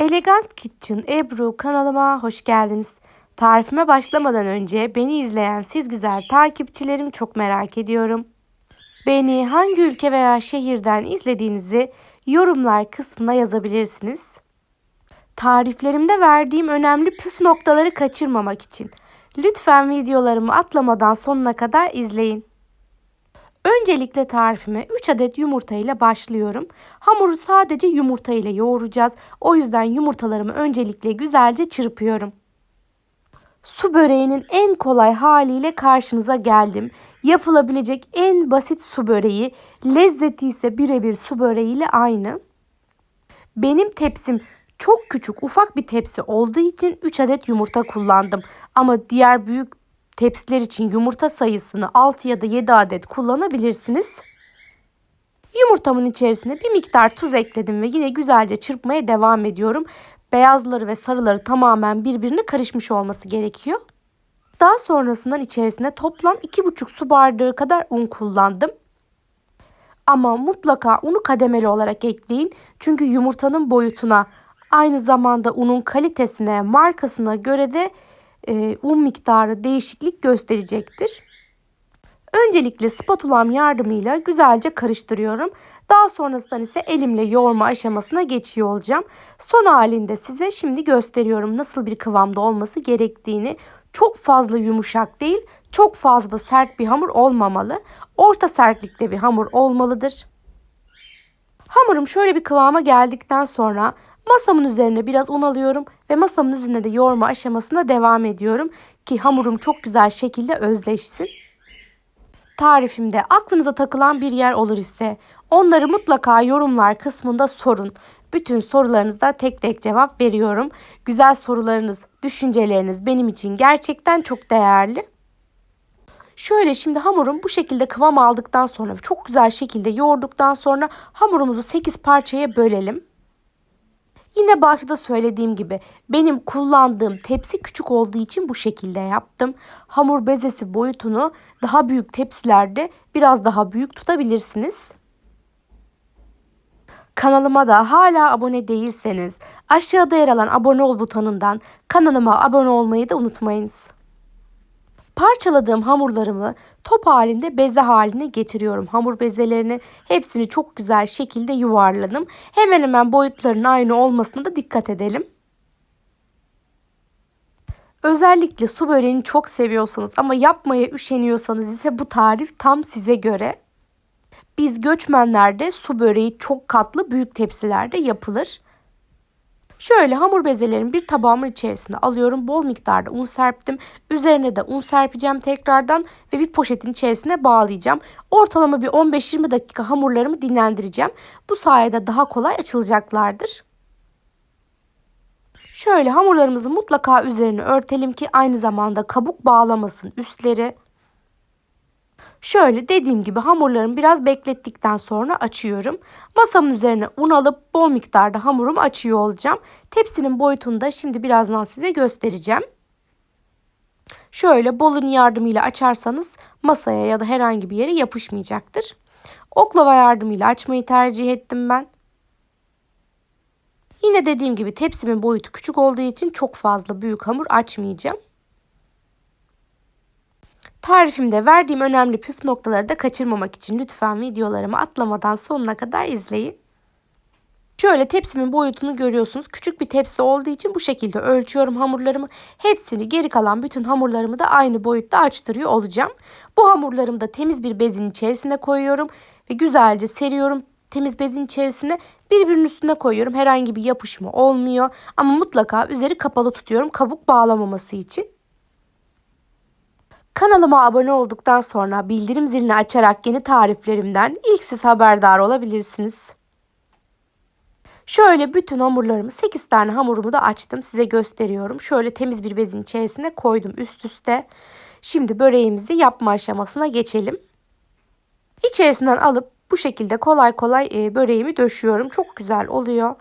Elegant Kitchen Ebru kanalıma hoş geldiniz. Tarifime başlamadan önce beni izleyen siz güzel takipçilerim çok merak ediyorum. Beni hangi ülke veya şehirden izlediğinizi yorumlar kısmına yazabilirsiniz. Tariflerimde verdiğim önemli püf noktaları kaçırmamak için lütfen videolarımı atlamadan sonuna kadar izleyin. Öncelikle tarifime 3 adet yumurta ile başlıyorum. Hamuru sadece yumurta ile yoğuracağız. O yüzden yumurtalarımı öncelikle güzelce çırpıyorum. Su böreğinin en kolay haliyle karşınıza geldim. Yapılabilecek en basit su böreği, lezzeti ise birebir su böreği ile aynı. Benim tepsim çok küçük, ufak bir tepsi olduğu için 3 adet yumurta kullandım. Ama diğer büyük tepsiler için yumurta sayısını 6 ya da 7 adet kullanabilirsiniz. Yumurtamın içerisine bir miktar tuz ekledim ve yine güzelce çırpmaya devam ediyorum. Beyazları ve sarıları tamamen birbirine karışmış olması gerekiyor. Daha sonrasından içerisine toplam 2,5 su bardağı kadar un kullandım. Ama mutlaka unu kademeli olarak ekleyin. Çünkü yumurtanın boyutuna aynı zamanda unun kalitesine, markasına göre de un miktarı değişiklik gösterecektir. Öncelikle spatulam yardımıyla güzelce karıştırıyorum. Daha sonrasında ise elimle yoğurma aşamasına geçiyor olacağım. Son halinde size şimdi gösteriyorum nasıl bir kıvamda olması gerektiğini. Çok fazla yumuşak değil, çok fazla sert bir hamur olmamalı. Orta sertlikte bir hamur olmalıdır. Hamurum şöyle bir kıvama geldikten sonra masamın üzerine biraz un alıyorum ve masamın üzerine de yoğurma aşamasına devam ediyorum ki hamurum çok güzel şekilde özleşsin. Tarifimde aklınıza takılan bir yer olur ise onları mutlaka yorumlar kısmında sorun. Bütün sorularınızda tek tek cevap veriyorum. Güzel sorularınız, düşünceleriniz benim için gerçekten çok değerli. Şöyle şimdi hamurum bu şekilde kıvam aldıktan sonra çok güzel şekilde yoğurduktan sonra hamurumuzu 8 parçaya bölelim. Yine başta söylediğim gibi benim kullandığım tepsi küçük olduğu için bu şekilde yaptım. Hamur bezesi boyutunu daha büyük tepsilerde biraz daha büyük tutabilirsiniz. Kanalıma da hala abone değilseniz aşağıda yer alan abone ol butonundan kanalıma abone olmayı da unutmayınız. Parçaladığım hamurlarımı top halinde beze haline getiriyorum. Hamur bezelerini hepsini çok güzel şekilde yuvarladım. Hemen hemen boyutlarının aynı olmasına da dikkat edelim. Özellikle su böreğini çok seviyorsanız ama yapmaya üşeniyorsanız ise bu tarif tam size göre. Biz göçmenlerde su böreği çok katlı büyük tepsilerde yapılır. Şöyle hamur bezelerini bir tabağımın içerisine alıyorum. Bol miktarda un serptim. Üzerine de un serpeceğim tekrardan ve bir poşetin içerisine bağlayacağım. Ortalama bir 15-20 dakika hamurlarımı dinlendireceğim. Bu sayede daha kolay açılacaklardır. Şöyle hamurlarımızı mutlaka üzerine örtelim ki aynı zamanda kabuk bağlamasın üstleri. Şöyle dediğim gibi hamurlarımı biraz beklettikten sonra açıyorum. Masamın üzerine un alıp bol miktarda hamurumu açıyor olacağım. Tepsinin boyutunu da şimdi birazdan size göstereceğim. Şöyle bolun yardımıyla açarsanız masaya ya da herhangi bir yere yapışmayacaktır. Oklava yardımıyla açmayı tercih ettim ben. Yine dediğim gibi tepsimin boyutu küçük olduğu için çok fazla büyük hamur açmayacağım. Tarifimde verdiğim önemli püf noktaları da kaçırmamak için lütfen videolarımı atlamadan sonuna kadar izleyin. Şöyle tepsimin boyutunu görüyorsunuz. Küçük bir tepsi olduğu için bu şekilde ölçüyorum hamurlarımı. Hepsini geri kalan bütün hamurlarımı da aynı boyutta açtırıyor olacağım. Bu hamurlarımı da temiz bir bezin içerisine koyuyorum ve güzelce seriyorum temiz bezin içerisine birbirinin üstüne koyuyorum. Herhangi bir yapışma olmuyor ama mutlaka üzeri kapalı tutuyorum kabuk bağlamaması için. Kanalıma abone olduktan sonra bildirim zilini açarak yeni tariflerimden ilk siz haberdar olabilirsiniz. Şöyle bütün hamurlarımı 8 tane hamurumu da açtım. Size gösteriyorum. Şöyle temiz bir bezin içerisine koydum üst üste. Şimdi böreğimizi yapma aşamasına geçelim. İçerisinden alıp bu şekilde kolay kolay e, böreğimi döşüyorum. Çok güzel oluyor.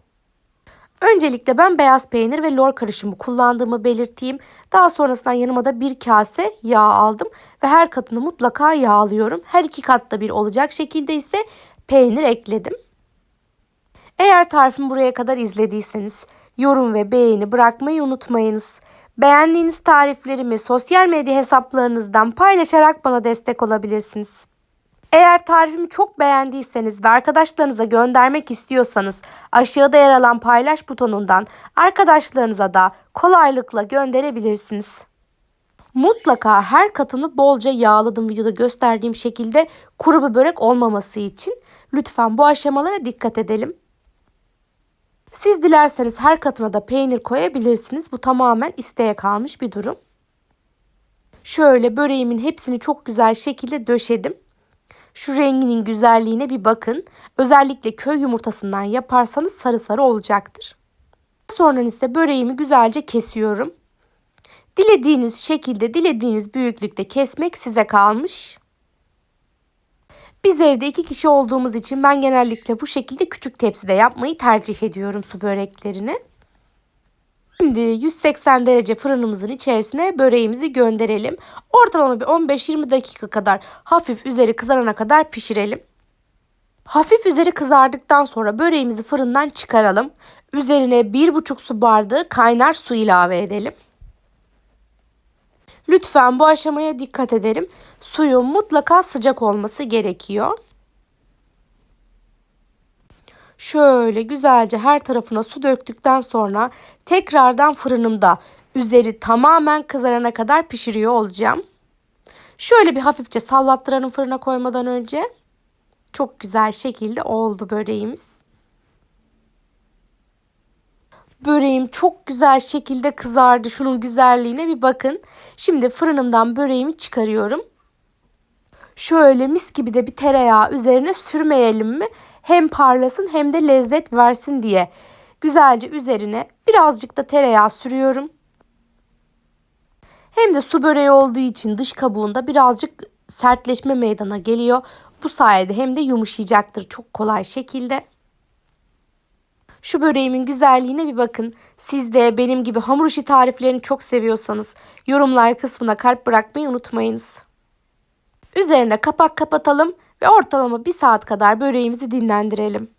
Öncelikle ben beyaz peynir ve lor karışımı kullandığımı belirteyim. Daha sonrasında yanıma da bir kase yağ aldım ve her katını mutlaka yağlıyorum. Her iki katta bir olacak şekilde ise peynir ekledim. Eğer tarifimi buraya kadar izlediyseniz yorum ve beğeni bırakmayı unutmayınız. Beğendiğiniz tariflerimi sosyal medya hesaplarınızdan paylaşarak bana destek olabilirsiniz. Eğer tarifimi çok beğendiyseniz ve arkadaşlarınıza göndermek istiyorsanız aşağıda yer alan paylaş butonundan arkadaşlarınıza da kolaylıkla gönderebilirsiniz. Mutlaka her katını bolca yağladım videoda gösterdiğim şekilde kuru bir börek olmaması için. Lütfen bu aşamalara dikkat edelim. Siz dilerseniz her katına da peynir koyabilirsiniz. Bu tamamen isteğe kalmış bir durum. Şöyle böreğimin hepsini çok güzel şekilde döşedim. Şu renginin güzelliğine bir bakın. Özellikle köy yumurtasından yaparsanız sarı sarı olacaktır. Sonra ise böreğimi güzelce kesiyorum. Dilediğiniz şekilde, dilediğiniz büyüklükte kesmek size kalmış. Biz evde iki kişi olduğumuz için ben genellikle bu şekilde küçük tepside yapmayı tercih ediyorum su böreklerini. Şimdi 180 derece fırınımızın içerisine böreğimizi gönderelim. Ortalama bir 15-20 dakika kadar hafif üzeri kızarana kadar pişirelim. Hafif üzeri kızardıktan sonra böreğimizi fırından çıkaralım. Üzerine 1,5 su bardağı kaynar su ilave edelim. Lütfen bu aşamaya dikkat edelim. Suyun mutlaka sıcak olması gerekiyor. Şöyle güzelce her tarafına su döktükten sonra tekrardan fırınımda üzeri tamamen kızarana kadar pişiriyor olacağım. Şöyle bir hafifçe sallattıralım fırına koymadan önce. Çok güzel şekilde oldu böreğimiz. Böreğim çok güzel şekilde kızardı. Şunun güzelliğine bir bakın. Şimdi fırınımdan böreğimi çıkarıyorum. Şöyle mis gibi de bir tereyağı üzerine sürmeyelim mi? Hem parlasın hem de lezzet versin diye. Güzelce üzerine birazcık da tereyağı sürüyorum. Hem de su böreği olduğu için dış kabuğunda birazcık sertleşme meydana geliyor. Bu sayede hem de yumuşayacaktır çok kolay şekilde. Şu böreğimin güzelliğine bir bakın. Siz de benim gibi hamur işi tariflerini çok seviyorsanız yorumlar kısmına kalp bırakmayı unutmayınız. Üzerine kapak kapatalım ve ortalama bir saat kadar böreğimizi dinlendirelim.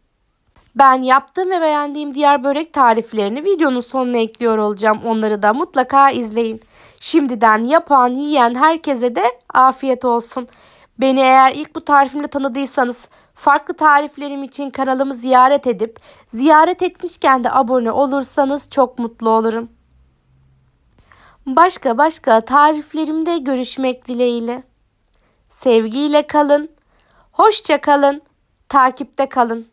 Ben yaptığım ve beğendiğim diğer börek tariflerini videonun sonuna ekliyor olacağım. Onları da mutlaka izleyin. Şimdiden yapan, yiyen herkese de afiyet olsun. Beni eğer ilk bu tarifimle tanıdıysanız farklı tariflerim için kanalımı ziyaret edip ziyaret etmişken de abone olursanız çok mutlu olurum. Başka başka tariflerimde görüşmek dileğiyle. Sevgiyle kalın, hoşça kalın, takipte kalın.